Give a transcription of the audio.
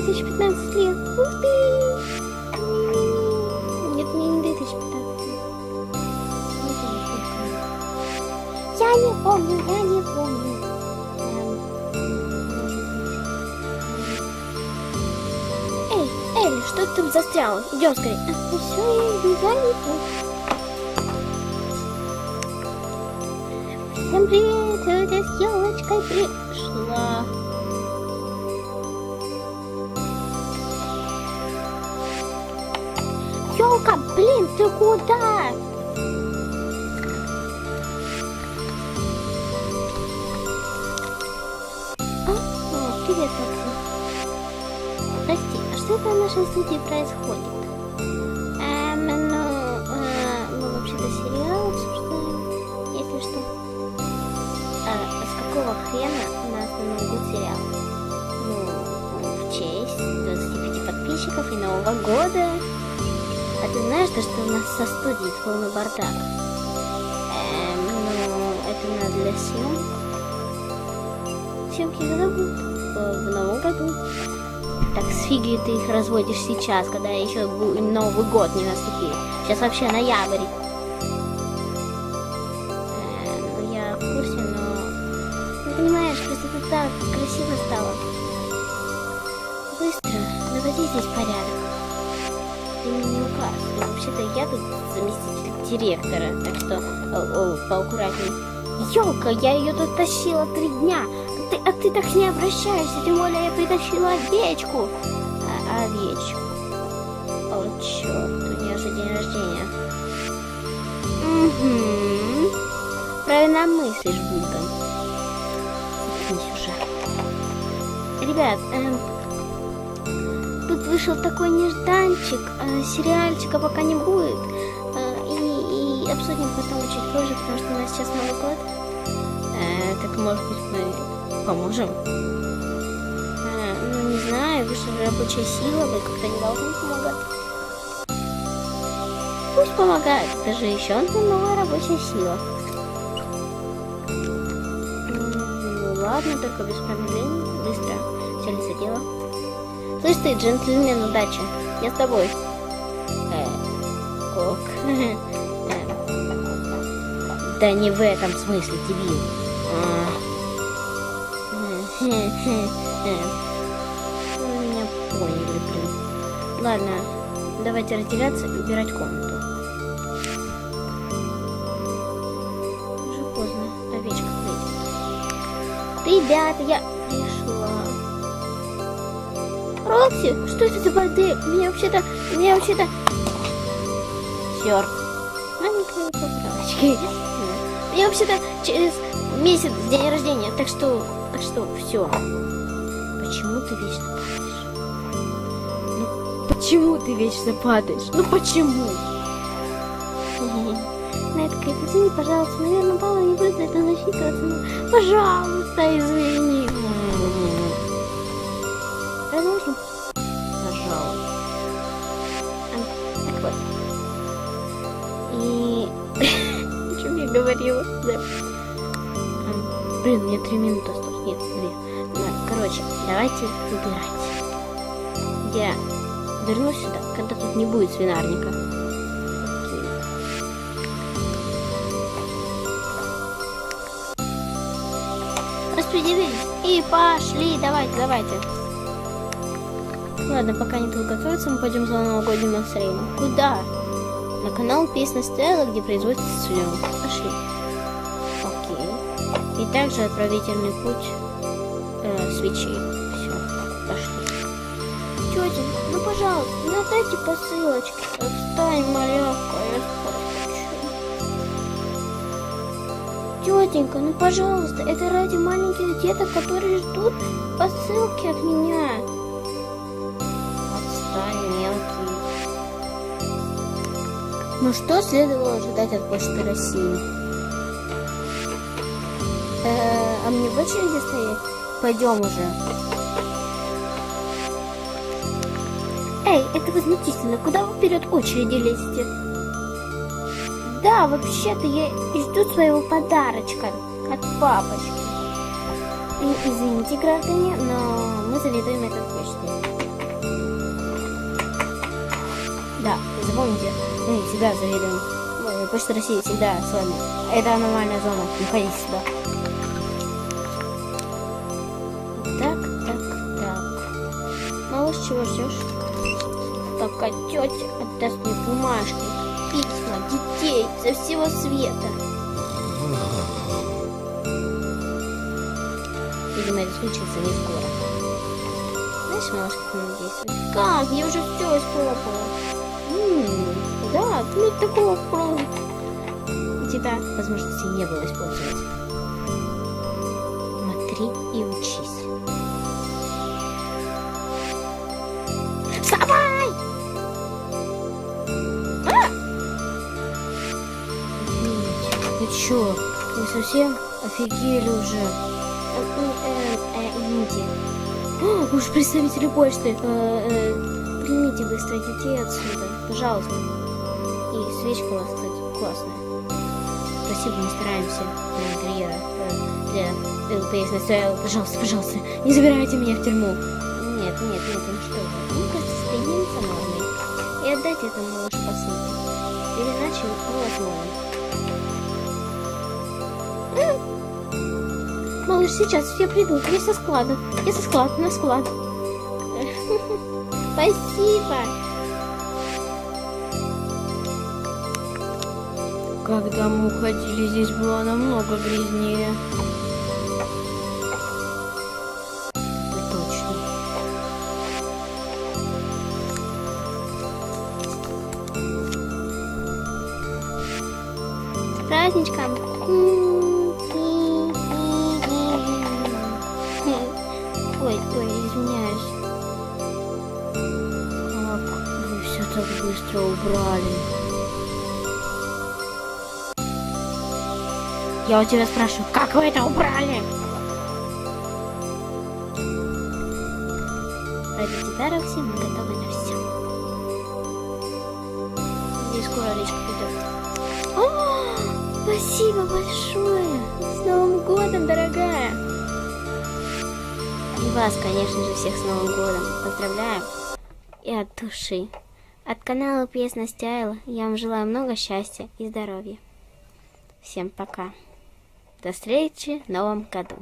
уже 2015 лет. Ух ты! Нет, мне не 2015 Не помню, сколько. Я не помню, я не помню. Эй, Элли, что ты там застряла? Идем скорее. А, все, я иду, я иду. Всем привет, тетя с елочкой пришла. Елка, блин, ты куда? А, о, привет, Максим. Прости, а что это в нашей студии происходит? Эм, ну, э, мы вообще-то сериал обсуждаем, если что. А с какого хрена у нас на Новый год сериал? Ну, в честь 25 подписчиков и Нового года. Ты знаешь, то, что у нас со студией полный бардак? Эм, ну, это надо для съемок. Съемки когда будут? Э, В новом году. Так с фиги ты их разводишь сейчас, когда еще Новый год не наступил. Сейчас вообще ноябрь. Э, ну, я в курсе, но... Ну, понимаешь, просто это так красиво стало. Быстро, наводи здесь порядок. Ты не И вообще-то я тут заместитель директора, так что о, поаккуратней. Елка, я ее тут тащила три дня. Ты, а ты так с ней обращаешься, тем более я притащила овечку. А, овечку. О, черт, у нее же день рождения. Угу. Правильно мыслишь, уже. Ребят, эм, вышел такой нежданчик, э, сериальчика пока не будет. Э, и, и обсудим потом чуть позже, потому что у нас сейчас Новый год. Э, так может быть мы поможем? Ну не знаю, вы же рабочая сила, вы как-то не должны помогать. Пусть помогает, это же еще одна новая рабочая сила. Ну ладно, только без промедлений, быстро взялись за дело. Слышь ты, джентльмен удачи, я с тобой. Э, ок. Э, Да не в этом смысле, дебил. А. Меня поняли, блин. Ладно, давайте разделяться и убирать комнату. Уже поздно, овечка выйдет. Ребята, я Рокси, что это за бордель? Меня вообще-то, меня вообще-то... Черт. Маленькая поправочка. Мне вообще-то через месяц день рождения, так что, так что, все. Почему ты вечно падаешь? Ну, почему ты вечно падаешь? Ну, почему? Нетка, извини, пожалуйста, наверное, балла не будет это засчитываться, но, пожалуйста, извини. Продолжим? Говорила? Да. Блин, мне три минуты осталось. Нет, две. Да, Короче, давайте убирать. Я вернусь сюда, когда тут не будет свинарника. Распределились. И пошли. Давайте, давайте. Ладно, пока они тут готовятся, мы пойдем за новогодним настроением. Куда? На канал Песня Стелла, где производится съемка. Пошли. И также отправительный путь э, свечей. Все, пошли. Тетя, ну пожалуйста, не отдайте посылочки. Отстань, малявка, я хочу. Тетенька, ну пожалуйста, это ради маленьких деток, которые ждут посылки от меня. Отстань, мелкий. Ну что следовало ожидать от Почты России? Э, а мне в очереди стоять? Пойдем уже. Эй, это возмутительно. Куда вы вперед очереди лезете? Да, вообще-то я жду своего подарочка от папочки. И, извините, граждане, но мы заведуем этой почтой. Да, запомните, мы всегда заведуем. Почта России всегда с вами. Это аномальная зона. Не ходите сюда. Малыш, чего ждешь? Пока тетя отдаст мне бумажки, письма, детей со всего света. Видимо, это случится не скоро. Знаешь, малыш, как действовать? Как? Я уже все испробовала. Да, ну такого вполне. У тебя возможности не было использовать. Смотри и учись. Вставай! А! Вы чё? Вы совсем офигели уже? Э, э, э, Извините. О, Уж представители почты. Примите быстро детей отсюда, пожалуйста. И свечка у вас, кстати, классная. Спасибо, мы стараемся для интерьера, для ЛПС настроил. Пожалуйста, пожалуйста, не забирайте меня в тюрьму. Нет, нет, нет, ну что вы. Нормой и отдать этому малышу посылку. Или иначе мы возьмем. Малыш, сейчас все придут. Я со склада. Я со склада, на склад. Спасибо. Когда мы уходили, здесь было намного грязнее. Праздничком. Ой, ой, извиняюсь. Как вы все так быстро убрали? Я у тебя спрашиваю, как вы это убрали? Ради тебя, Рокси, мы готовы на все. Здесь скоро речка придет. О, спасибо большое! С Новым годом, дорогая! И вас, конечно же, всех с Новым годом. Поздравляю. И от души. От канала PS Настяйла я вам желаю много счастья и здоровья. Всем пока. До встречи в новом году.